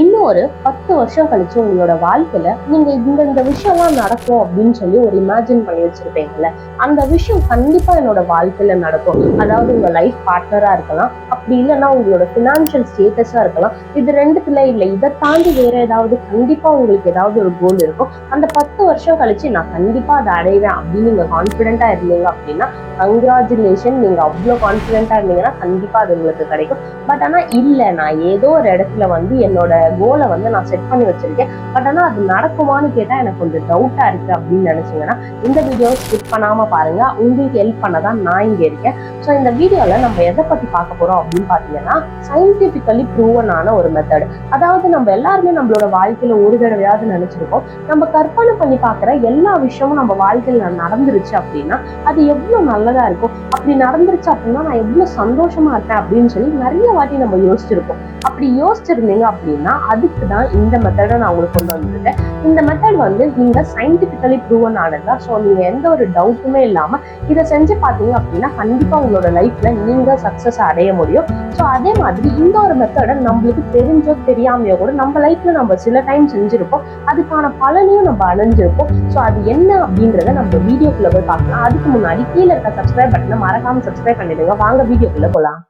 இன்னும் ஒரு பத்து வருஷம் கழிச்சு உங்களோட வாழ்க்கையில நீங்க இந்த இந்த விஷயம்லாம் நடக்கும் அப்படின்னு சொல்லி ஒரு இமேஜின் பண்ணி வச்சிருப்பீங்கல்ல? அந்த விஷயம் கண்டிப்பா என்னோட வாழ்க்கையில நடக்கும். அதாவது உங்க லைஃப் பார்ட்னரா இருக்கலாம். அப்படி இல்லைன்னா உங்களோட பினான்சியல் ஸ்டேட்டஸா இருக்கலாம். இது ரெண்டுத்துல இல்ல. இதை தாண்டி வேற ஏதாவது கண்டிப்பா உங்களுக்கு ஏதாவது ஒரு கோல் இருக்கும். அந்த பத்து வருஷம் கழிச்சு நான் கண்டிப்பா அதை அடைவேன் அப்படின்னு நீங்க கான்பிடண்டா இருந்தீங்க அப்படின்னா கங்க்ராச்சுலேஷன் நீங்க அவ்வளோ கான்பிடண்டா இருந்தீங்கன்னா கண்டிப்பா அது உங்களுக்கு கிடைக்கும். பட் ஆனா இல்ல. நான் ஏதோ ஒரு இடத்துல வந்து என்னோட கோலை வந்து நான் செட் பண்ணி வச்சிருக்கேன். பட் ஆனா அது நடக்குமான்னு கேட்டா எனக்கு கொஞ்சம் டவுட்டா இருக்கு அப்படின்னு நினைச்சீங்கன்னா இந்த வீடியோ ஸ்கிப் பண்ணாம பாருங்க. உங்களுக்கு ஹெல்ப் பண்ண தான் நான் இங்கே இருக்கேன். ஸோ இந்த வீடியோவில் நம்ம எதை பத்தி பார்க்க போறோம் அப்படின்னு பாத்தீங்கன்னா சயின்டிபிக்கலி ப்ரூவனான ஒரு மெத்தட் அதாவது நம்ம எல்லாருமே நம்மளோட வாழ்க்கையில் ஒரு தடவையாவது நினைச்சிருக்கோம். நம்ம கற்பனை பண்ணி பார்க்குற எல்லா விஷயமும் நம்ம வாழ்க்கையில் நடந்துருச்சு அப்படின்னா அது எவ்வளவு நல்லதா இருக்கும்? அப்படி நடந்துருச்சு அப்படின்னா நான் எவ்வளவு சந்தோஷமா இருக்கேன் அப்படின்னு சொல்லி நிறைய வாட்டி நம்ம யோசிச்சிருக்கோம் அப்படி யோசிச்சிருந்தீங்க அப்படின்னா அதுக்கு தான் இந்த மெத்தடை நான் உங்களுக்கு கொண்டு வந்திருக்கேன். இந்த மெத்தட் வந்து நீங்க சயின்டிபிக்கலி ப்ரூவன் ஆனதா ஸோ நீங்க எந்த ஒரு டவுட்டுமே இல்லாம இதை செஞ்சு பார்த்தீங்க அப்படின்னா கண்டிப்பா உங்களோட லைஃப்ல நீங்க சக்சஸ் அடைய முடியும். ஸோ அதே மாதிரி இந்த ஒரு மெத்தடை நம்மளுக்கு தெரிஞ்சோ தெரியாமையோ கூட நம்ம லைஃப்ல நம்ம சில டைம் செஞ்சிருப்போம். அதுக்கான பலனையும் நம்ம அடைஞ்சிருப்போம். ஸோ அது என்ன அப்படின்றத நம்ம வீடியோக்குள்ள போய் பார்க்கலாம். அதுக்கு முன்னாடி கீழே இருக்க சப்ஸ்கிரைப் பட்டனை மறக்காம சப்ஸ்கிரைப் பண்ணிடுங்க. வாங்க வீடியோக்குள்ள போகலாம்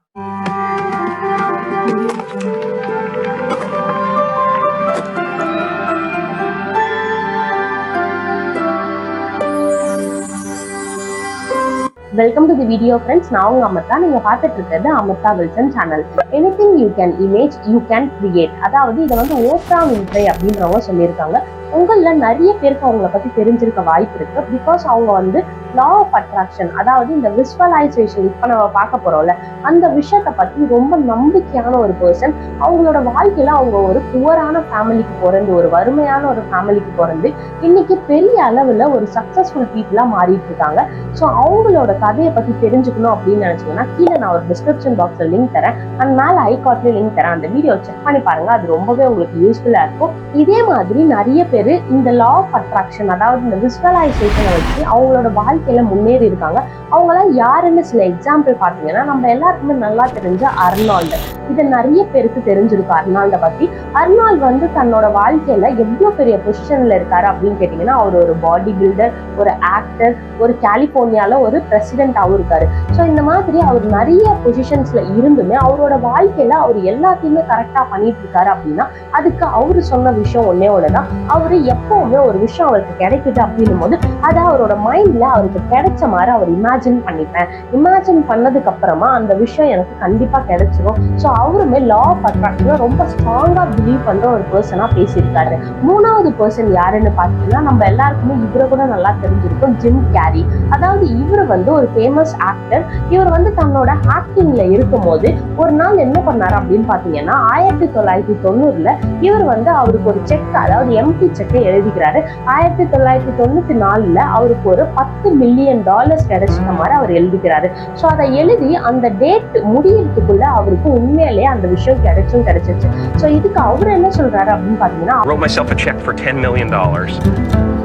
welcome to the video friends நான் உங்க அமிர்தா. நீங்க பார்த்துட்டு இருக்கிறது Amrita Wilson channel anything you can image you can create அதாவது இதை வந்து ஓப்ரா வின்ஃப்ரே அப்படின்றவங்க சொல்லியிருக்காங்க. உங்கள நிறைய பேருக்கு அவங்கள பத்தி தெரிஞ்சிருக்க வாய்ப்பு இருக்கு. பிகாஸ் அவங்க வந்து லா ஆஃப் அட்ராக்ஷன் அதாவது இந்த விஸ்வலைசேஷன் இப்போ நம்ம பார்க்க போறோம்ல அந்த விஷயத்த பத்தி ரொம்ப நம்பிக்கையான ஒரு பர்சன் அவங்களோட வாழ்க்கையில அவங்க ஒரு புவரான ஃபேமிலிக்கு பிறந்து ஒரு வறுமையான ஒரு ஃபேமிலிக்கு பிறந்து இன்னைக்கு பெரிய அளவுல ஒரு சக்சஸ்ஃபுல் பீப்புளா மாறிட்டு இருக்காங்க. ஸோ அவங்களோட கதையை பத்தி தெரிஞ்சுக்கணும் அப்படின்னு நினைச்சீங்கன்னா கீழே நான் ஒரு டிஸ்கிரிப்ஷன் பாக்ஸ்ல லிங்க் தரேன். அண்ட் மேல ஐகாட்ல லிங்க் தரேன். அந்த வீடியோ செக் பண்ணி பாருங்க. அது ரொம்பவே உங்களுக்கு யூஸ்ஃபுல்லா இருக்கும். இதே மாதிரி நிறைய பேர் இந்த லா ஆஃப் அட்ராக்ஷன் அதாவது இந்த விஸ்வலைசேஷனை வச்சு அவங்களோட வாழ்க்கையில முன்னேறி இருக்காங்க. அவங்களாம் யாருன்னு சில எக்ஸாம்பிள் பார்த்தீங்கன்னா நம்ம எல்லாருக்குமே நல்லா தெரிஞ்ச அர்னால்டு. இதை நிறைய பேருக்கு தெரிஞ்சிருக்கு அர்னால்டை பத்தி. அர்னால்ட் வந்து தன்னோட வாழ்க்கையில எவ்வளவு பெரிய பொசிஷன்ல இருக்காரு அப்படின்னு கேட்டீங்கன்னா அவர் ஒரு பாடி பில்டர் ஒரு ஆக்டர் ஒரு கலிபோர்னியால ஒரு பிரசிடென்டாகவும் இருக்காரு. ஸோ இந்த மாதிரி அவர் நிறைய பொசிஷன்ஸ்ல இருந்துமே அவரோட வாழ்க்கையில அவர் எல்லாத்தையுமே கரெக்டா பண்ணிட்டு இருக்காரு அப்படின்னா அதுக்கு அவரு சொன்ன விஷயம் ஒன்னே தான் அவர் எப்பவுமே ஒரு விஷயம் அவருக்கு கிடைக்குது அப்படின்னும் போது அதை அவரோட மைண்ட்ல அவருக்கு கிடைச்ச மாதிரி அவர் இமேஜின் பண்ணிப்பேன். இமேஜின் பண்ணதுக்கு அப்புறமா அந்த விஷயம் எனக்கு கண்டிப்பா கிடைச்சிரும். ஸோ அவருமே லா ஆஃப் அட்ராக்ஷனை ரொம்ப ஸ்ட்ராங்கா பிலீவ் பண்ற ஒரு பர்சனா பேசியிருக்காரு. மூணாவது பர்சன் யாருன்னு பார்த்தீங்கன்னா நம்ம எல்லாருக்குமே இவரை கூட நல்லா தெரிஞ்சிருக்கும் ஜிம் கேரி அதாவது இவர் வந்து ஒரு ஃபேமஸ் ஆக்டர் இவர் வந்து தன்னோட ஆக்டிங்ல இருக்கும்போது ஒரு நாள் என்ன பண்ணார் அப்படின்னு பாத்தீங்கன்னா ஆயிரத்தி தொள்ளாயிரத்தி தொண்ணூறுல இவர் வந்து அவருக்கு ஒரு செக் அதாவது எம்டி செக்கை எழுதிக்கிறாரு ஆயிரத்தி தொள்ளாயிரத்தி தொண்ணூத்தி நாலுல அவருக்கு ஒரு பத்து மில்லியன் டாலர்ஸ் கிடைச்சிட்ட மாதிரி அவர் எழுதிக்கிறாரு ஸோ அதை எழுதி அந்த டேட் முடியறதுக்குள்ள அவருக்கு உண்மையிலேயே அந்த விஷயம் கிடைச்சும் கிடைச்சிச்சு ஸோ இதுக்கு அவர் என்ன சொல்றாரு அப்படின்னு பாத்தீங்கன்னா wrote myself a check for $10 million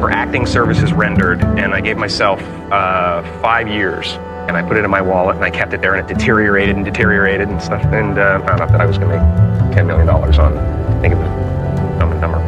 for acting services rendered, and I gave myself uh, five years. And I put it in my wallet, and I kept it there, and it deteriorated and deteriorated and stuff. And uh, found out that I was going to make $10 million on, I think it was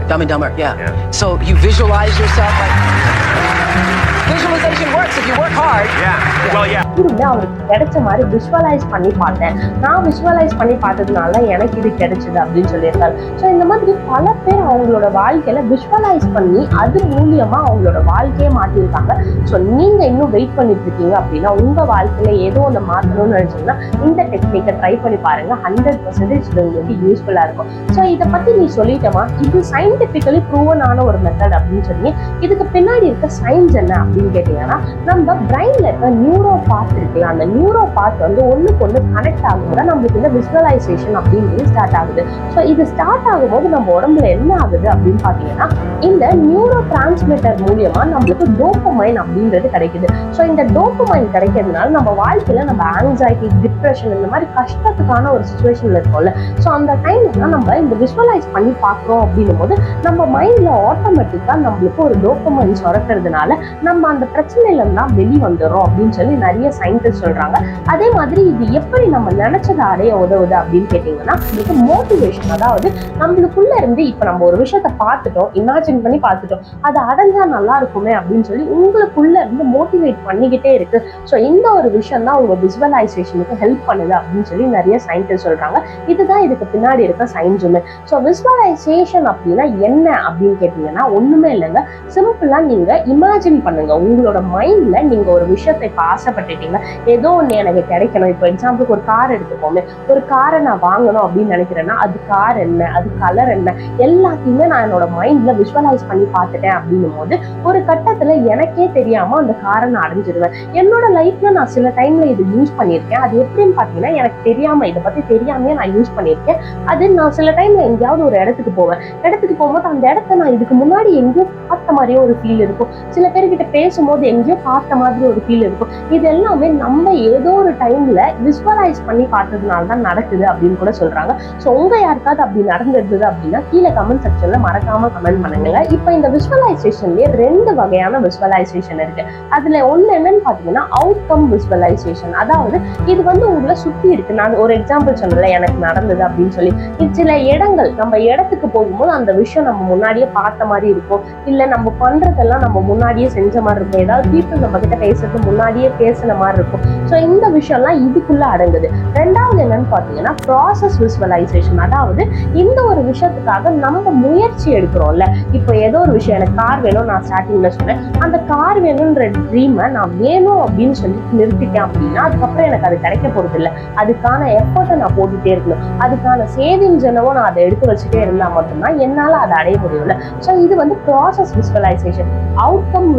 Dumb and Dumber. Dumb and Dumber, yeah. Yeah. So you visualize yourself like visualization works if you work hard. Yeah. Well, yeah. இருந்து அவருக்கு கிடைச்ச மாதிரி visualise பண்ணி பார்த்தேன் நான் visualise பண்ணி பார்த்ததுனால எனக்கு இது கிடைச்சது அப்படின்னு சொல்லியிருக்காரு ஸோ இந்த மாதிரி பல பேர் அவங்களோட வாழ்க்கையில விஷுவலைஸ் பண்ணி அது மூலியமா அவங்களோட வாழ்க்கையை மாற்றிருக்காங்க ஸோ நீங்க இன்னும் வெயிட் பண்ணிட்டு இருக்கீங்க அப்படின்னா உங்க வாழ்க்கையில ஏதோ ஒன்று மாற்றணும்னு நினைச்சீங்கன்னா இந்த டெக்னிக்கை ட்ரை பண்ணி பாருங்க ஹண்ட்ரட் பர்சன்டேஜ் இது உங்களுக்கு யூஸ்ஃபுல்லா இருக்கும் ஸோ இதை பத்தி நீ சொல்லிட்டமா இது சயின்டிபிக்கலி ப்ரூவனான ஒரு மெத்தட் அப்படின்னு சொல்லி இதுக்கு பின்னாடி இருக்க சயின்ஸ் என்ன அப்படின்னு கேட்டீங்கன்னா நம்ம பிரெயின்ல இருக்க நியூரோ பார்ட் இருக்குல்ல அந்த நியூரோ பார்ட் வந்து ஒண்ணுக்கு ஒன்று கனெக்ட் ஆகும்போது நம்மளுக்கு இந்த விசுவலைசேஷன் அப்படின்னு ஸ்டார்ட் ஆகுது. ஸோ இது ஸ்டார்ட் ஆகும்போது நம்ம உடம்புல என்ன ஆகுது அப்படின்னு பார்த்தீங்கன்னா இந்த நியூரோ டிரான்ஸ்மிட்டர் மூலியமா நம்மளுக்கு டோப்பமைன் அப்படின்றது கிடைக்குது. ஸோ இந்த டோப்பமைன் கிடைக்கிறதுனால நம்ம வாழ்க்கையில நம்ம ஆங்ஸைட்டி டிப்ரெஷன் இந்த மாதிரி கஷ்டத்துக்கான ஒரு சுச்சுவேஷன்ல இருக்கோம்ல. ஸோ அந்த டைம்ல நம்ம இந்த விஷுவலைஸ் பண்ணி பார்க்குறோம் அப்படின்னும் போது நம்ம மைண்ட்ல ஆட்டோமேட்டிக்கா நம்மளுக்கு ஒரு டோப்பமைன் சுரக்கிறதுனால நம்ம நம்ம அந்த பிரச்சனையில தான் வெளி வந்துடும் அப்படின்னு சொல்லி நிறைய சயின்டிஸ்ட் சொல்றாங்க. அதே மாதிரி இது எப்படி நம்ம நினைச்சதை அடைய உதவுது அப்படின்னு கேட்டீங்கன்னா இதுக்கு மோட்டிவேஷன் அதாவது நம்மளுக்குள்ள இருந்து இப்ப நம்ம ஒரு விஷயத்த பார்த்துட்டோம் இமேஜின் பண்ணி பார்த்துட்டோம் அது அடைஞ்சா நல்லா இருக்குமே அப்படின்னு சொல்லி உங்களுக்குள்ள இருந்து மோட்டிவேட் பண்ணிக்கிட்டே இருக்கு. ஸோ இந்த ஒரு விஷயம் தான் உங்க விசுவலைசேஷனுக்கு ஹெல்ப் பண்ணுது அப்படின்னு சொல்லி நிறைய சயின்டிஸ்ட் சொல்றாங்க. இதுதான் இதுக்கு பின்னாடி இருக்க சயின்ஸுமே ஸோ விசுவலைசேஷன் அப்படின்னா என்ன அப்படின்னு கேட்டீங்கன்னா ஒண்ணுமே இல்லைங்க. சிம்பிளா நீங்க இமேஜின் பண்ணுங்க. உங்களோட மைண்ட்ல நீங்க ஒரு விஷயத்தை இப்ப ஆசைப்பட்டுட்டீங்க ஏதோ ஒண்ணு எனக்கு கிடைக்கணும். இப்போ எக்ஸாம்பிளுக்கு ஒரு கார் எடுத்துக்கோமே. ஒரு காரை நான் வாங்கணும் அப்படின்னு நினைக்கிறேன்னா அது கார் என்ன? அது கலர் என்ன? எல்லாத்தையுமே நான் என்னோட மைண்ட்ல விஷுவலைஸ் பண்ணி பார்த்துட்டேன் அப்படின்னும் போது ஒரு கட்டத்துல எனக்கே தெரியாம அந்த காரை நான் அடைஞ்சிருவேன். என்னோட லைஃப்ல நான் சில டைம்ல இது யூஸ் பண்ணியிருக்கேன். அது எப்படின்னு பாத்தீங்கன்னா எனக்கு தெரியாம இதை பத்தி தெரியாமையே நான் யூஸ் பண்ணியிருக்கேன். அது நான் சில டைம்ல எங்கேயாவது ஒரு இடத்துக்கு போவேன். இடத்துக்கு போகும்போது அந்த இடத்த நான் இதுக்கு முன்னாடி எங்கேயோ பார்த்த மாதிரியே ஒரு ஃபீல் இருக்கும். சில பேர்கிட்ட பேசும்போது எங்கேயோ பார்த்த மாதிரி ஒரு ஃபீல் இருக்கும். இது எல்லாமே நம்ம ஏதோ ஒரு டைம்ல விஸ்வலைஸ் பண்ணி பார்த்ததுனால தான் நடக்குது அப்படின்னு கூட சொல்றாங்க. ஸோ உங்க யாருக்காவது அப்படி நடந்திருந்தது அப்படின்னா கீழே கமெண்ட் செக்ஷன்ல மறக்காம கமெண்ட் பண்ணுங்க. இப்போ இந்த விஸ்வலைசேஷன்லயே ரெண்டு வகையான விஸ்வலைசேஷன் இருக்கு. அதுல ஒண்ணு என்னன்னு பாத்தீங்கன்னா அவுட் கம் விஸ்வலைசேஷன் அதாவது இது வந்து உங்களை சுத்தி இருக்கு. நான் ஒரு எக்ஸாம்பிள் சொன்னல எனக்கு நடந்தது அப்படின்னு சொல்லி. சில இடங்கள் நம்ம இடத்துக்கு போகும்போது அந்த விஷயம் நம்ம முன்னாடியே பார்த்த மாதிரி இருக்கும். இல்ல நம்ம பண்றதெல்லாம் நம்ம முன்னாடியே செஞ்ச மாதிரி இருக்கும். ஏதாவது பீப்புள் நம்ம கிட்ட பேசுறதுக்கு முன்னாடியே பேசுன மாதிரி இருக்கும். ஸோ இந்த விஷயம்லாம் இதுக்குள்ள அடங்குது. ரெண்டாவது என்னன்னு பாத்தீங்கன்னா ப்ராசஸ் விசுவலைசேஷன் அதாவது இந்த ஒரு விஷயத்துக்காக நம்ம முயற்சி எடுக்கிறோம்ல. இப்போ ஏதோ ஒரு விஷயம் எனக்கு கார் வேணும் நான் ஸ்டார்டிங்ல சொன்னேன். அந்த கார் வேணும்ன்ற ட்ரீமை நான் வேணும் அப்படின்னு சொல்லி நிறுத்திட்டேன் அப்படின்னா அதுக்கப்புறம் எனக்கு அது கிடைக்க போறது இல்லை. அதுக்கான எஃபர்ட்டை நான் போட்டுட்டே இருக்கணும். அதுக்கான சேவிங்ஸ் என்னவோ நான் அதை எடுத்து வச்சுட்டே இருந்தா மட்டும்தான் என்னால அதை அடைய முடியல ஸோ இது வந்து process visualisation outcome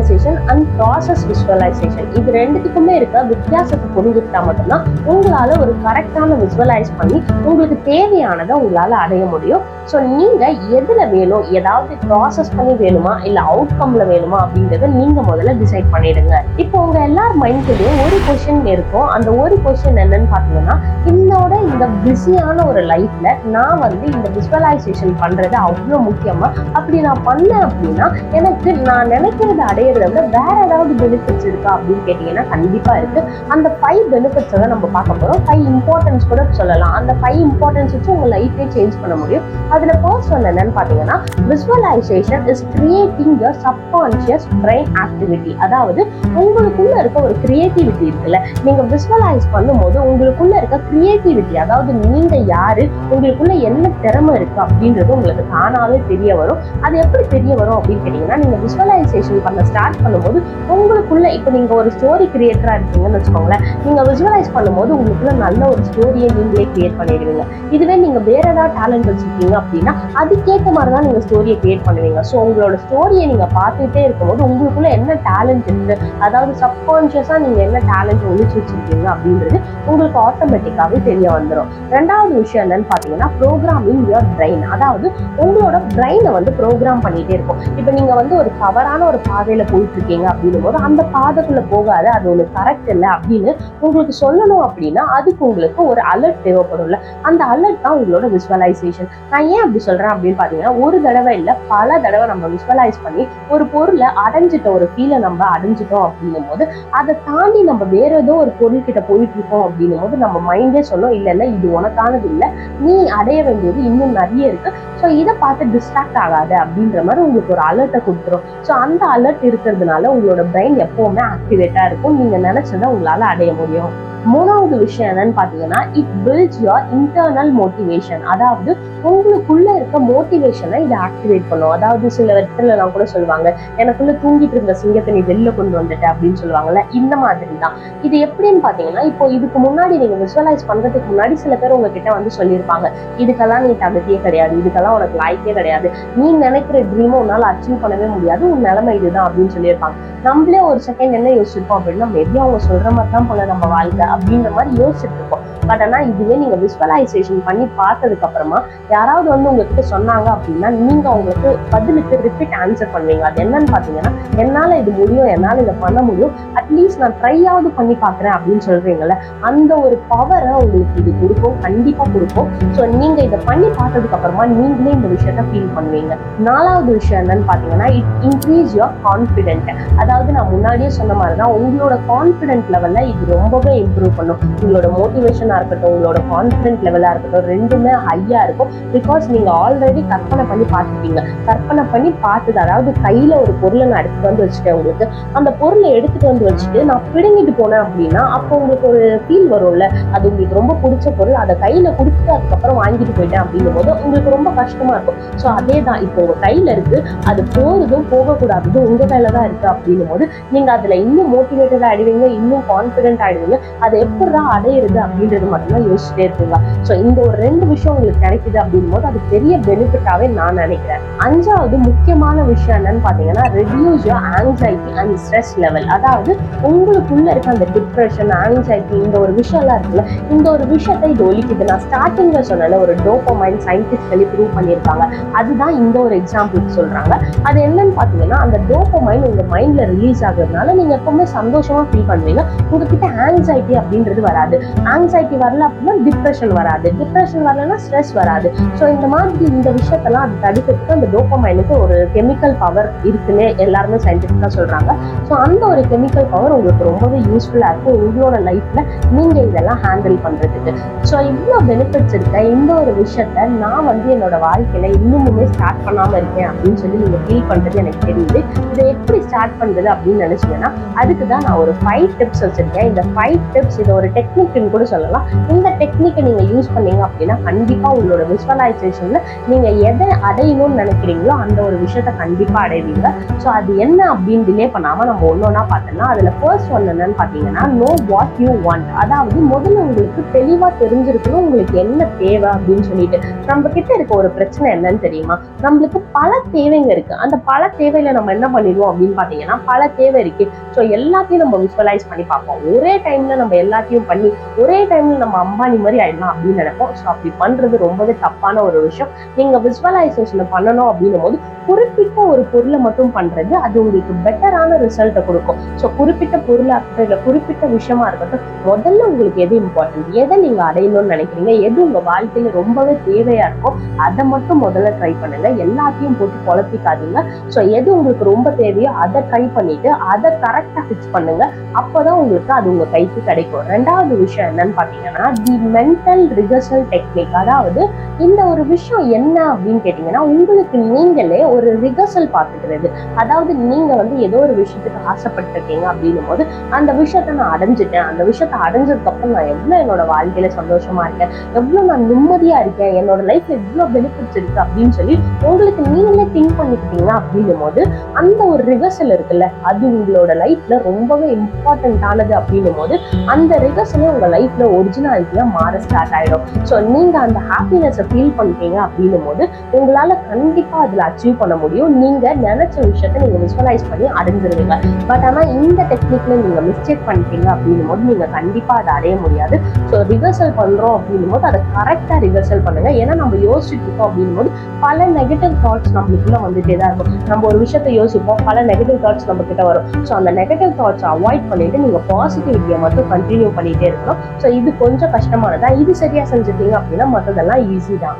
visualisation and process visualisation இது ரெண்டுத்துக்குமே இருக்க வித்தியாசத்தை புரிஞ்சுக்கிட்டா மட்டும்தான் உங்களால் ஒரு கரெக்டான விஸ்வலைஸ் பண்ணி உங்களுக்கு தேவையானதை உங்களால அடைய முடியும். ஸோ நீங்கள் எதில் வேணும் ஏதாவது ப்ராசஸ் பண்ணி வேணுமா இல்ல அவுட்கம்ல வேணுமா அப்படின்றத நீங்க முதல்ல டிசைட் பண்ணிடுங்க. இப்போ உங்க எல்லார் மைண்ட்லயும் ஒரு கொஷின் இருக்கும். அந்த ஒரு கொஷின் என்னன்னு பார்த்தீங்கன்னா என்னோட இந்த பிஸியான ஒரு லைஃப்ல நான் வந்து இந்த விஷுவலைசேஷன் பண்றது அவ்வளோ முக்கியமாக அப்படி நான் பண்ணேன் அப்படின்னா எனக்கு நான் நினைக்கிறத அடையிறத விட வேற ஏதாவது பெனிஃபிட்ஸ் இருக்கா அப்படின்னு கேட்டீங்கன்னா கண்டிப்பா இருக்கு. அந்த ஃபைவ் பெனிஃபிட்ஸ் தான் நம்ம பார்க்க போறோம். ஃபைவ் இம்பார்ட்டன்ஸ் கூட சொல்லலாம். அந்த ஃபைவ் இம்பார்ட்டன்ஸ் வச்சு உங்க லைஃபே சேஞ்ச் பண்ண முடியும். அதுல ஃபர்ஸ்ட் ஒன் என்னன்னு பாத்தீங்கன்னா visualisation is creating your subconscious brain activity அதாவது உங்களுக்குள்ள இருக்க ஒரு கிரியேட்டிவிட்டி இருக்குல்ல. நீங்க விஸ்வலைஸ் பண்ணும்போது உங்களுக்குள்ள இருக்க கிரியேட்டிவிட்டி அதாவது நீங்க யாரு உங்களுக்குள்ள என்ன திறமை இருக்கு அப்படின்றது உங்களுக்கு தானாவே தெரிய வரும். அது எப்படி தெரிய வரும் அப்படின்னு கேட்டீங்கன்னா நீங்க விஸ்வலைசேஷன் பண்ண ஸ்டார்ட் பண்ணும்போது உங்களுக்குள்ள இப்போ நீங்க ஒரு ஸ்டோரி கிரியேட்டரா இருக்கீங்கன்னு வச்சுக்கோங்களேன். நீங்க விஜுவலைஸ் பண்ணும்போது உங்களுக்குள்ள நல்ல ஒரு ஸ்டோரியை நீங்களே கிரியேட் பண்ணிடுவீங்க. இதுவே நீங்க வேற ஏதாவது டேலண்ட் வச்சிருக்கீங்க அப்படின்னா அதுக்கேற்ற மாதிரி தான் நீங்க ஸ்டோரியை கிரியேட் பண்ணுவீங்க. ஸோ உங்களோட ஸ்டோரியை நீங்க பார்த்துட்டே இருக்கும்போது உங்களுக்குள்ள என்ன டேலண்ட் இருக்கு அதாவது சப்கான்ஷியஸாக நீங்க என்ன டேலண்ட் ஒழிச்சு வச்சிருக்கீங்க அப்படின்றது உங்களுக்கு ஆட்டோமேட்டிக்காகவே தெரிய வந்துடும் ரெண்டாவது விஷயம் என்னன்னு பார்த்தீங்கன்னா ப்ரோக்ராமிங் யுவர் பிரெயின் அதாவது உங்களோட பிரெயினை வந்து ப்ரோக்ராம் பண்ணிகிட்டே இருக்கும். இப்போ நீங்க வந்து ஒரு தவறான ஒரு பாதையில் போயிட்டு இருக்கீங்க அப்படின்னும் போது அந்த பாதைக்குள்ள போகாத அது ஒண்ணு கரெக்ட் இல்லை அப்படின்னு உங்களுக்கு சொல்லணும் அப்படின்னா அதுக்கு உங்களுக்கு ஒரு அலர்ட் தேவைப்படும்ல. அந்த அலர்ட் தான் உங்களோட விஸ்வலைசேஷன் நான் ஏன் அப்படி சொல்றேன் அப்படின்னு பாத்தீங்கன்னா ஒரு தடவை இல்லை பல தடவை நம்ம விஸ்வலைஸ் பண்ணி ஒரு பொருளை அடைஞ்சிட்ட ஒரு ஃபீலை நம்ம அடைஞ்சிட்டோம் அப்படின்னும் போது அதை தாண்டி நம்ம வேற ஏதோ ஒரு பொருள் கிட்ட போயிட்டு இருக்கோம் அப்படின்னும் போது நம்ம மைண்டே சொல்லும் இல்ல இல்ல இது உனக்கானது இல்ல. நீ அடைய வேண்டியது இன்னும் நிறைய இருக்கு. ஸோ இதை பார்த்து டிஸ்ட்ராக்ட் ஆகாது அப்படின்ற மாதிரி உங்களுக்கு ஒரு அலர்ட்டை கொடுத்துரும். ஸோ அந்த அலர்ட் இருக்கிறதுனால உங்களோட பிரெயின் எப்பவுமே ஆக்டிவேட்டா இருக்கும். நீங்க நினைச்சதை உங்களால அடைய முடியும். மூணாவது விஷயம் என்னன்னு பாத்தீங்கன்னா it builds your internal motivation அதாவது உங்களுக்குள்ள இருக்க மோட்டிவேஷனை இதை ஆக்டிவேட் பண்ணும். அதாவது சில இடத்துல கூட சொல்லுவாங்க எனக்குள்ள தூங்கிட்டு இருந்த சிங்கத்தை நீ வெளில கொண்டு வந்துட்ட அப்படின்னு சொல்லுவாங்கல்ல இந்த மாதிரி தான் இது எப்படின்னு பாத்தீங்கன்னா இப்போ இதுக்கு முன்னாடி நீங்க விசுவலைஸ் பண்றதுக்கு முன்னாடி சில பேர் உங்ககிட்ட வந்து சொல்லியிருப்பாங்க இதுக்கெல்லாம் நீ தகுதியே கிடையாது. இதுக்கெல்லாம் உனக்கு லாய்க்கே கிடையாது. நீ நினைக்கிற ட்ரீமை உன்னால அச்சீவ் பண்ணவே முடியாது. உன் நிலைமை இதுதான் அப்படின்னு சொல்லியிருப்பாங்க. நம்மளே ஒரு செகண்ட் என்ன யோசிச்சிருப்போம் அப்படின்னா மேபி அவங்க சொல்ற மாதிரி தான் போல நம்ம வாழ்க்கை அப்படின்ற மாதிரி யோசிச்சுட்டு பட் ஆனா இதுவே நீங்க விஸ்வலைசேஷன் பண்ணி பார்த்ததுக்கு அப்புறமா யாராவது வந்து உங்ககிட்ட சொன்னாங்க அப்படின்னா நீங்க அவங்களுக்கு பதிலுக்கு ரிப்பீட் ஆன்சர் பண்ணுவீங்க. அது என்னன்னு பாத்தீங்கன்னா என்னால இது முடியும் என்னால இதை பண்ண முடியும். அட்லீஸ்ட் நான் ட்ரையாவது பண்ணி பாக்குறேன் அப்படின்னு சொல்றீங்கல்ல அந்த ஒரு பவரை உங்களுக்கு இது கொடுக்கும் கண்டிப்பா கொடுக்கும். ஸோ நீங்க இதை பண்ணி பார்த்ததுக்கு அப்புறமா நீங்களே இந்த விஷயத்த ஃபீல் பண்ணுவீங்க. நாலாவது விஷயம் என்னன்னு பாத்தீங்கன்னா it increase your confidence confident அதாவது நான் முன்னாடியே சொன்ன மாதிரி தான் உங்களோட கான்ஃபிடென்ட் லெவல்ல இது ரொம்பவே இம்ப்ரூவ் பண்ணும். உங்களோட மோட்டிவேஷனா இருக்கட்டும் உங்களோட கான்பிடென்ட் லெவலாக இருக்கட்டும் ரெண்டுமே ஹையா இருக்கும். பிகாஸ் நீங்க ஆல்ரெடி கற்பனை பண்ணி பார்த்துட்டீங்க. கற்பனை பண்ணி பார்த்தது அதாவது கையில ஒரு பொருளை நான் எடுத்துட்டு வந்து வச்சுட்டேன் உங்களுக்கு. அந்த பொருளை எடுத்துட்டு வந்து வச்சுட்டு நான் பிடுங்கிட்டு போனேன் அப்படின்னா அப்போ உங்களுக்கு ஒரு ஃபீல் வரும்ல. அது உங்களுக்கு ரொம்ப பிடிச்ச பொருள். அதை கையில கொடுத்துட்டு அதுக்கப்புறம் வாங்கிட்டு போயிட்டேன் அப்படின்னும் போது உங்களுக்கு ரொம்ப கஷ்டமா இருக்கும். ஸோ அதே தான் இப்போ உங்க கையில இருக்கு. அது போகிறதும் போகக்கூடாததும் உங்க கையில தான் இருக்கு அப்படின்னும் போது நீங்க அதுல இன்னும் மோட்டிவேட்டட் ஆயிடுவீங்க இன்னும் கான்பிடென்ட் ஆயிடுவீங்க. அதை எப்படிதான் அடையிறது அப்படின்றது மட்டும்தான் யோசிச்சுட்டே இருப்பீங்க. ஸோ இந்த ஒரு ரெண்டு விஷயம் உங்களுக்கு கிடைக்குது அப்படின்னும் போது அது பெரிய பெனிஃபிட்டாவே நான் நினைக்கிறேன். அஞ்சாவது முக்கியமான விஷயம் என்னன்னு பாத்தீங்கன்னா reduce your anxiety and stress level அதாவது உங்களுக்குள்ள இருக்க அந்த டிப்ரெஷன் ஆங்ஸைட்டி இந்த ஒரு விஷயம்லாம் இருக்குல்ல இந்த ஒரு விஷயத்தை இது ஒழிக்குது. நான் ஸ்டார்டிங்ல சொன்னல ஒரு டோப்பமைன் சயின்டிஸ்ட்களி ப்ரூவ் பண்ணியிருக்காங்க அதுதான் இந்த ஒரு எக்ஸாம்பிளுக்கு சொல்றாங்க. அது என்னன்னு பாத்தீங்கன்னா அந்த டோப்பமைன் உங்க மைண்ட்ல ரிலீஸ் ஆகுறதுனால நீங்க எப்பவுமே சந்தோஷமா ஃபீல் பண்ணுவீங்க. உங்ககிட்ட ஆங்ஸைட்டி அப்படின்றது வராது. ஆங்ஸைட்டி வரல அப்படின்னா டிப்ரெஷன் வராது. டிப்ரெஷன் வரலன்னா ஸ்ட்ரெஸ் வராது. ஸோ இந்த மாதிரி இந்த விஷயத்தெல்லாம் அது தடுக்கிறதுக்கு அந்த டோப்பமைனுக்கு ஒரு கெமிக்கல் பவர் இருக்குன்னு எல்லாருமே சயின்டிஃபிக்காக சொல்றாங்க. ஸோ அந்த ஒரு கெமிக்கல் பவர் உங்களுக்கு ரொம்பவே யூஸ்ஃபுல்லாக இருக்கும் உங்களோட லைஃப்ல நீங்க இதெல்லாம் ஹேண்டில் பண்றதுக்கு. ஸோ இவ்வளோ பெனிஃபிட்ஸ் இருக்க இந்த ஒரு விஷயத்த நான் வந்து என்னோட வாழ்க்கையில இன்னுமுமே ஸ்டார்ட் பண்ணாம இருக்கேன் அப்படின்னு சொல்லி நீங்க ஃபீல் பண்றது எனக்கு தெரியுது. இதை எப்படி ஸ்டார்ட் பண்ணுறது அப்படின்னு நினச்சிங்கன்னா அதுக்கு தான் நான் ஒரு ஃபைவ் டிப்ஸ் வச்சிருக்கேன். இந்த ஃபைவ் டிப்ஸ் இதை ஒரு டெக்னிக்னு கூட சொல்லலாம். இந்த டெக்னிக்கை நீங்கள் யூஸ் பண்ணீங்க அப்படின்னா கண்டிப்பாக உங்களோட விஷுவலைசேஷனில் நீங்கள் எதை அடையணும்னு நினைக்கிறீங்களோ அந்த ஒரு விஷயத்த கண்டிப்பாக அடைவீங்க. ஸோ அது என்ன அப்படின்னு டிலே பண்ணாம நம்ம ஒன்னொன்னா பார்த்தோம்னா அதில் ஃபர்ஸ்ட் ஒன் என்னன்னு பார்த்தீங்கன்னா நோ வாட் யூ வாண்ட் அதாவது முதல்ல உங்களுக்கு தெளிவாக தெரிஞ்சிருக்கணும் உங்களுக்கு என்ன தேவை அப்படின்னு சொல்லிட்டு. நம்ம கிட்ட இருக்க ஒரு பிரச்சனை என்னன்னு தெரியுமா? நம்மளுக்கு பல தேவைங்க இருக்கு. அந்த பல தேவையில் நம்ம என்ன பண்ணிடுவோம் அப்படின்னு பாத்தீங்கன்னா பல தேவை இருக்கு. ஸோ எல்லாத்தையும் நம்ம விஷுவலைஸ் பண்ணி பார்ப்போம். ஒரே டைம்ல நம்ம எல்லாத்தையும் பண்ணி ஒரே டைம்ல நம்ம அம்பானி மாதிரி ஆயிடலாம் அப்படின்னு நினைப்போம். ஸோ அப்படி பண்றது ரொம்பவே தப்பான ஒரு விஷயம். நீங்க விசுவலைசேஷன் பண்ணணும் அப்படின்னும் போது குறிப்பிட்ட ஒரு பொருளை மட்டும் பண்றது அது உங்களுக்கு பெட்டரான ரிசல்ட்டை கொடுக்கும். ஸோ குறிப்பிட்ட பொருளாக இருக்கட்டும் இல்லை குறிப்பிட்ட விஷயமா இருக்கட்டும் முதல்ல உங்களுக்கு எது இம்பார்ட்டன்ட் எதை நீங்க அடையணும்னு நினைக்கிறீங்க? எது உங்க வாழ்க்கையில ரொம்பவே தேவையா இருக்கோ அதை மட்டும் முதல்ல ட்ரை பண்ணுங்க. எல்லாத்தையும் போட்டு குழப்பிக்காதீங்க. ஸோ எது உங்களுக்கு ரொம்ப தேவை தேவையோ அதை ட்ரை பண்ணிட்டு அதை கரெக்டா ஃபிக்ஸ் பண்ணுங்க. அப்பதான் உங்களுக்கு அது உங்க கைக்கு கிடைக்கும். ரெண்டாவது விஷயம் என்னன்னு பாத்தீங்கன்னா தி மென்டல் ரிகர்சல் டெக்னிக் அதாவது இந்த ஒரு விஷயம் என்ன அப்படின்னு கேட்டீங்கன்னா உங்களுக்கு நீங்களே ஒரு ரிகர்சல் பார்த்துக்கிறது. அதாவது நீங்க வந்து ஏதோ ஒரு விஷயத்துக்கு ஆசைப்பட்டிருக்கீங்க அப்படின்னும் போது அந்த விஷயத்த நான் அடைஞ்சிட்டேன். அந்த விஷயத்த அடைஞ்சதுக்கு அப்புறம் நான் எவ்வளவு என்னோட வாழ்க்கையில சந்தோஷமா இருக்கேன். எவ்வளவு நான் நிம்மதியா இருக்கேன். என்னோட லைஃப்ல எவ்வளவு பெனிஃபிட்ஸ் இருக்கு அப்படின்னு சொல்லி உங்களுக்கு நீங்களே திங்க் பண்ணிக்கிட்டீங்க அப்படின்னும் போது அந்த ஒரு ரிகர்சல் இருக்குல்ல அது உங்களோட லைஃப்ல ரொம்பவே இம்பார்ட்டன்டானது அப்படின்னும் போது அந்த ரிகர்சலே உங்க லைஃப்ல ஒரிஜினாலிட்டியா மாற ஸ்டார்ட் ஆயிடும். ஸோ நீங்க அந்த ஹாப்பினஸை ஃபீல் பண்றீங்க அப்படின்னும் போது உங்களால கண்டிப்பா அதுல அச்சீவ் பண்ண முடியும். நீங்க நினைச்ச விஷயத்த நீங்க விசுவலைஸ் பண்ணி அடைஞ்சிருவீங்க. பட் ஆனா இந்த டெக்னிக்ல நீங்க மிஸ்டேக் பண்ணிட்டீங்க அப்படின்னும் போது நீங்க கண்டிப்பா அதை அடைய முடியாது. ஸோ ரிகர்சல் பண்றோம் அப்படின்னும் போது அதை கரெக்டா ரிகர்சல் பண்ணுங்க. ஏன்னா நம்ம யோசிச்சுட்டு இருக்கோம் அப்படின்னும் போது பல நெகட்டிவ் தாட்ஸ் நம்மளுக்குள்ள வந்துட்டே தான் இருக்கும். நம்ம ஒரு விஷயத்த யோசிப்போம் பல நெகட்டிவ் தாட்ஸ் நம்ம கிட்ட வரும். ஸோ அந்த நெகட்டிவ் தாட்ஸ் அவாய்ட் பண்ணிட்டு நீங்க பாசிட்டிவிட்டியை மட்டும் கண்டினியூ பண்ணிட்டே இருக்கணும். ஸோ இது கொஞ்சம் கஷ்டமானதான் இது சரியா செஞ்சுட்டீங்க அப்படின்னா மற்றதெல்லாம் ஈஸி தான்.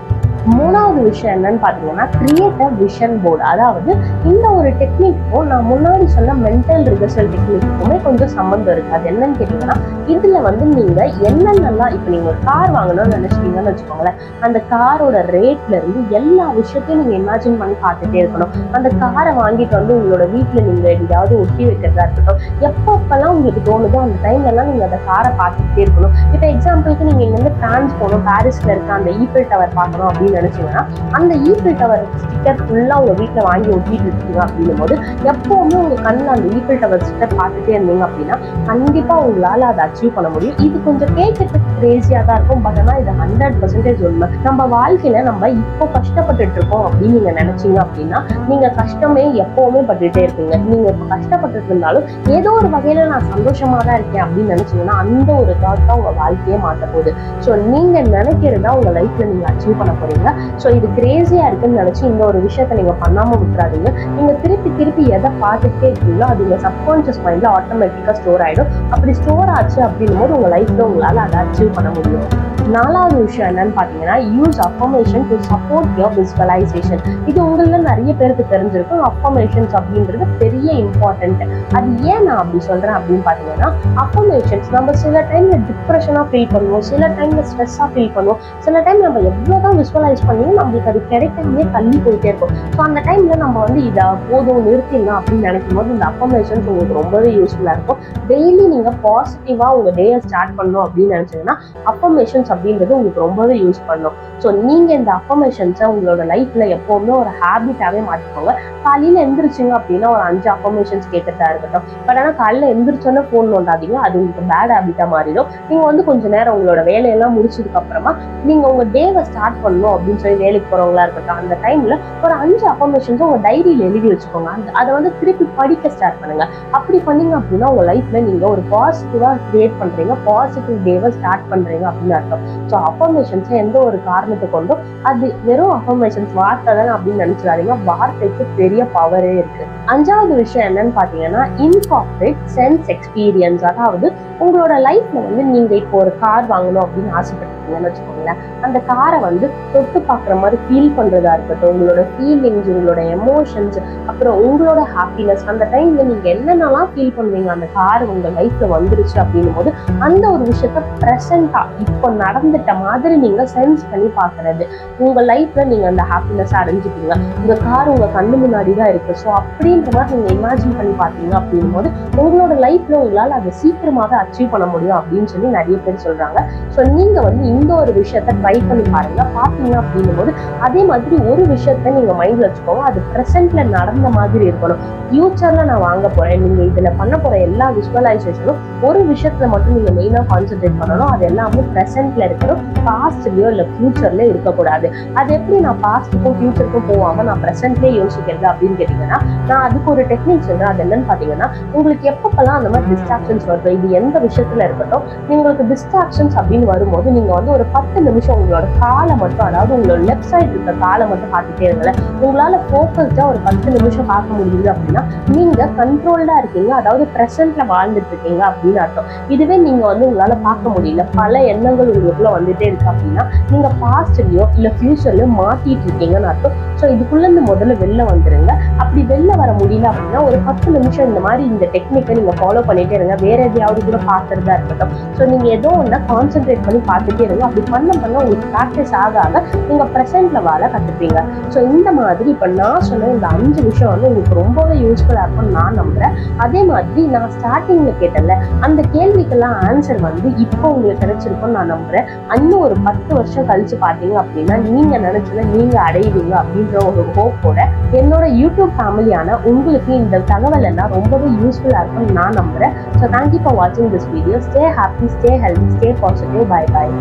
மூணாவது விஷயம் என்னன்னு பாத்தீங்கன்னா கிரியேட் அ விஷன் போர்டு அதாவது இந்த ஒரு டெக்னிக்கும் நான் முன்னாடி சொன்ன மென்டல் ரிகர்சல் டெக்னிக்குமே கொஞ்சம் சம்மந்தம் இருக்கு. அது என்னன்னு கேட்டீங்கன்னா இதுல வந்து நீங்க என்னென்னலாம் இப்போ நீங்க ஒரு கார் வாங்கணும்னு நினச்சிட்டீங்கன்னு வச்சுக்கோங்களேன். அந்த காரோட ரேட்ல இருந்து எல்லா விஷயத்தையும் நீங்க இமேஜின் பண்ணி பார்த்துட்டே இருக்கணும். அந்த காரை வாங்கிட்டு வந்து உங்களோட வீட்டுல நீங்க எங்கேயாவது ஒட்டி வைக்கிறதா இருக்கட்டும் எப்பப்பெல்லாம் உங்களுக்கு தோணுதோ அந்த டைம்ல எல்லாம் நீங்க அந்த காரை பார்த்துக்கிட்டே இருக்கணும். இப்போ எக்ஸாம்பிளுக்கு நீங்க இங்கேருந்து ஃப்ரான்ஸ் போகணும் பாரிஸ்ல இருக்க அந்த ஈஃபில் டவர் பார்க்கணும் அப்படின்னு நினைச்சீங்கன்னா அந்த ஈஃபில் டவர் ஸ்டிக்கர் ஃபுல்லா உங்க வீட்டில் வாங்கி ஒட்டிட்டு இருக்கீங்க அப்படின்னும் போது எப்பவுமே உங்க கண்ணில் அந்த ஈஃபில் டவர் ஸ்டிக்கர் பார்த்துட்டே இருந்தீங்க அப்படின்னா கண்டிப்பா உங்களால அதை அச்சீவ் பண்ண முடியும். இது கொஞ்சம் கேட்கறதுக்கு கிரேசியாக தான் இருக்கும். பட் ஆனா இது ஹண்ட்ரட் பர்சன்டேஜ் உண்மை. நம்ம வாழ்க்கையில நம்ம இப்போ கஷ்டப்பட்டுட்டு இருக்கோம் அப்படின்னு நீங்க நினைச்சீங்க அப்படின்னா நீங்க கஷ்டமே எப்பவுமே பட்டுட்டே இருப்பீங்க. நீங்க இப்போ கஷ்டப்பட்டுட்டு இருந்தாலும் ஏதோ ஒரு வகையில நான் சந்தோஷமா தான் இருக்கேன் அப்படின்னு நினைச்சீங்கன்னா அந்த ஒரு தாட் தான் உங்க வாழ்க்கையே மாற்ற போகுது. ஸோ நீங்க நினைக்கிறதா உங்க லைஃப்ல நீங்க அச்சீவ் பண்ண போறீங்க ஸோ இது கிரேசியா இருக்குன்னு நினைச்சு இந்த ஒரு விஷயத்த நீங்க பண்ணாம விட்டுறாதீங்க. நீங்க திருப்பி திருப்பி எதை பார்த்துட்டே இருக்கீங்களோ அது உங்கள் சப்கான்ஷியஸ் மைண்டில் ஆட்டோமேட்டிக்கா ஸ்டோர் ஆயிடும். அப்படி ஸ்டோர் ஆச்சு அப்படின்னும் போது உங்கள் லைஃப்பில் உங்களால அதை அச்சீவ் பண்ண முடியும். நாலாவது விஷயம் என்னன்னு பார்த்தீங்கன்னா use affirmation to support your visualisation இது உங்களில் நிறைய பேருக்கு தெரிஞ்சிருக்கும். அஃபர்மேஷன்ஸ் அப்படின்றது பெரிய இம்பார்ட்டன்ட் அது ஏன் நான் அப்படி சொல்றேன் அப்படின்னு பார்த்தீங்கன்னா அஃபர்மேஷன்ஸ் நம்ம சில டைம்ல டிப்ரெஷனாக ஃபீல் பண்ணுவோம். சில டைம்ல ஸ்ட்ரெஸ்ஸாக ஃபீல் பண்ணுவோம். சில டைம் நம்ம எவ்வளோதான் விஸ்வலைஸ் பண்ணியும் நம்மளுக்கு அது கிடைக்காமே தள்ளி போயிட்டே இருக்கும். ஸோ அந்த டைம்ல நம்ம வந்து இதை போதும் நிறுத்திடலாம் அப்படின்னு நினைக்கும் போது இந்த அஃபர்மேஷன்ஸ் உங்களுக்கு ரொம்பவே யூஸ்ஃபுல்லாக இருக்கும். டெய்லி நீங்கள் பாசிட்டிவாக உங்கள் டேயை ஸ்டார்ட் பண்ணணும் அப்படின்னு நினச்சிங்கன்னா அஃபர்மேஷன்ஸ் அப்படின்றது உங்களுக்கு ரொம்பவே யூஸ் பண்ணும். ஸோ நீங்கள் இந்த அஃபர்மேஷன்ஸை உங்களோட லைஃப்பில் எப்போவுமே ஒரு ஹேபிட்டாகவே மாற்றிக்கோங்க காலையில் எந்திரிச்சிங்க அப்படின்னா ஒரு அஞ்சு அஃபர்மேஷன்ஸ் கேட்டுட்டா இருக்கட்டும். பட் ஆனால் காலையில் எந்திரிச்சோன்னே ஃபோன் நோண்டாதீங்க. அது உங்களுக்கு பேட் ஹேபிட்டாக மாறிடும். நீங்கள் வந்து கொஞ்ச நேரம் உங்களோட வேலையெல்லாம் முடிச்சதுக்கு அப்புறமா நீங்கள் உங்கள் டேவை ஸ்டார்ட் பண்ணணும் அப்படின்னு சொல்லி வேலைக்கு போகிறவங்களா இருக்கட்டும் அந்த டைமில் ஒரு அஞ்சு அஃபர்மேஷன்ஸும் உங்கள் டைரியில் எழுதி வச்சுக்கோங்க. அந்த அதை வந்து திருப்பி படிக்க ஸ்டார்ட் பண்ணுங்க. அப்படி பண்ணீங்க அப்படின்னா உங்கள் லைஃப்பில் நீங்கள் ஒரு பாசிட்டிவாக கிரியேட் பண்ணுறீங்க பாசிட்டிவ் டேவை ஸ்டார்ட் பண்ணுறீங்க அப்படின்னு அர்த்தம். ஸோ அஃபர்மேஷன்ஸை எந்த ஒரு காரணத்தை கொண்டும் அது வெறும் அஃபர்மேஷன்ஸ் வார்த்தை தானே அப்படின்னு நினச்சிடாதீங்க. வார்த்தைக்கு பெரிய பவரே இருக்கு. அஞ்சாவது விஷயம் என்னன்னு பார்த்தீங்கன்னா இன்கார்பரேட் சென்ஸ் எக்ஸ்பீரியன்ஸ் அதாவது உங்களோட லைஃப்ல வந்து நீங்க இப்போ ஒரு கார் வாங்கணும் அப்படின்னு ஆசைப்பட்டிருக்கீங்கன்னு வச்சுக்கோங்களேன். அந்த காரை வந்து தொட்டு பார்க்குற மாதிரி ஃபீல் பண்றதா இருக்கட்டும் உங்களோட ஃபீலிங்ஸ் உங்களோட எமோஷன்ஸ் அப்புறம் உங்களோட ஹாப்பினஸ் அந்த டைம்ல நீங்க என்னென்னலாம் ஃபீல் பண்ணுவீங்க? அந்த கார் உங்க லைஃப்ல வந்துருச்சு அப்படின்னும் போது அந்த ஒரு விஷயத்த ப்ரெசண்டா இப்போ மறந்துட்ட மாதிரி நீங்க சென்ஸ் பண்ணி பாக்குறது. உங்க லைஃப்ல நீங்க அந்த ஹாப்பினஸ் அடைஞ்சுக்கீங்க உங்க கார் உங்க கண்ணு முன்னாடி தான் இருக்கு. ஸோ அப்படின்ற மாதிரி நீங்க இமேஜின் பண்ணி பாத்தீங்க அப்படின் போது உங்களோட லைஃப்ல உங்களால அதை சீக்கிரமாக அச்சீவ் பண்ண முடியும் அப்படின்னு சொல்லி நிறைய பேர் சொல்றாங்க. ஸோ நீங்க வந்து இந்த ஒரு விஷயத்த ட்ரை பண்ணி பாருங்க. பாத்தீங்க அப்படின்னும் போது அதே மாதிரி ஒரு விஷயத்த நீங்க மைண்ட்ல வச்சுக்கோங்க. அது ப்ரெசென்ட்ல நடந்த மாதிரி இருக்கணும். ஃபியூச்சர்ல நான் வாங்க போறேன். நீங்க இதுல பண்ண போற எல்லா விஷுவலைசேஷனும் ஒரு விஷயத்துல மட்டும் நீங்க மெயினா கான்சென்ட்ரேட் பண்ணணும். அது எல்லாமே ப்ரெசென்ட்ல லைஃப்ல இருக்கிறோம். பாஸ்ட்லயோ இல்ல ஃபியூச்சர்லயோ இருக்கக்கூடாது. அது எப்படி நான் பாஸ்ட்டுக்கும் ஃபியூச்சருக்கும் போகாம நான் ப்ரெசென்ட்லேயே யோசிக்கிறது அப்படின்னு கேட்டீங்கன்னா நான் அதுக்கு ஒரு டெக்னிக் சொல்றேன். அது என்னன்னு பாத்தீங்கன்னா உங்களுக்கு எப்பப்பெல்லாம் அந்த மாதிரி டிஸ்ட்ராக்ஷன்ஸ் வருதோ இது எந்த விஷயத்துல இருக்கட்டும் உங்களுக்கு டிஸ்ட்ராக்ஷன்ஸ் அப்படின்னு வரும்போது நீங்க வந்து ஒரு பத்து நிமிஷம் உங்களோட காலை மட்டும் அதாவது உங்களோட லெஃப்ட் சைடு இருக்க காலை மட்டும் பார்த்துட்டே இருங்களேன். உங்களால ஃபோக்கஸ்டா ஒரு பத்து நிமிஷம் பார்க்க முடியுது அப்படின்னா நீங்க கண்ட்ரோல்டா இருக்கீங்க. அதாவது ப்ரெசென்ட்ல வாழ்ந்துட்டு இருக்கீங்க அப்படின்னு அர்த்தம். இதுவே நீங்க வந்து உங்களால பார்க்க முடியல. பல எண்ணங்கள் உங்களுக்கு உங்களுக்குள்ள வந்துட்டே இருக்கு அப்படின்னா நீங்க பாஸ்ட்லயோ இல்ல ஃபியூச்சர்லயோ மாட்டிட்டு இருக்கீங்கன்னு அர்த்தம். ஸோ இதுக்குள்ள இருந்து முதல்ல வெளில வந்துருங்க. அப்படி வெளில வர முடியல அப்படின்னா ஒரு பத்து நிமிஷம் இந்த மாதிரி இந்த டெக்னிக்கை நீங்க ஃபாலோ பண்ணிட்டே இருங்க. வேற எதையாவது கூட பார்க்கறதா இருக்கட்டும். ஸோ நீங்க ஏதோ ஒன்றா கான்சென்ட்ரேட் பண்ணி பார்த்துட்டே இருங்க. அப்படி பண்ண பண்ண உங்களுக்கு ப்ராக்டிஸ் ஆக ஆக நீங்கள் ப்ரெசென்ட்ல வாழ கத்துப்பீங்க. ஸோ இந்த மாதிரி இப்போ நான் சொன்ன இந்த அஞ்சு விஷயம் வந்து உங்களுக்கு ரொம்பவே யூஸ்ஃபுல்லா இருக்கும்னு நான் நம்புறேன். அதே மாதிரி நான் ஸ்டார்டிங்ல கேட்டேன்ல அந்த கேள்விக்கெல்லாம் ஆன்சர் வந்து இப்போ உங்களுக்கு கிடைச்சிருக்கும்னு நான் நம்புறேன். இன்னும் ஒரு பத்து வருஷம் கழிச்சு பார்த்தீங்க அப்படின்னா நீங்க நினைச்சதை நீங்க அடைவீங்க அப்படின்ற ஒரு ஹோப்போட என்னோட யூடியூப் ஃபேமிலியான உங்களுக்கு இந்த தகவல் எல்லாம் ரொம்பவே யூஸ்ஃபுல்லாக இருக்கும்னு நான் நம்புகிறேன் ஸோ தேங்க்யூ ஃபார் வாட்சிங் this video stay happy stay health stay positive bye bye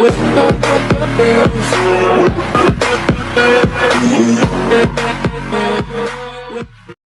with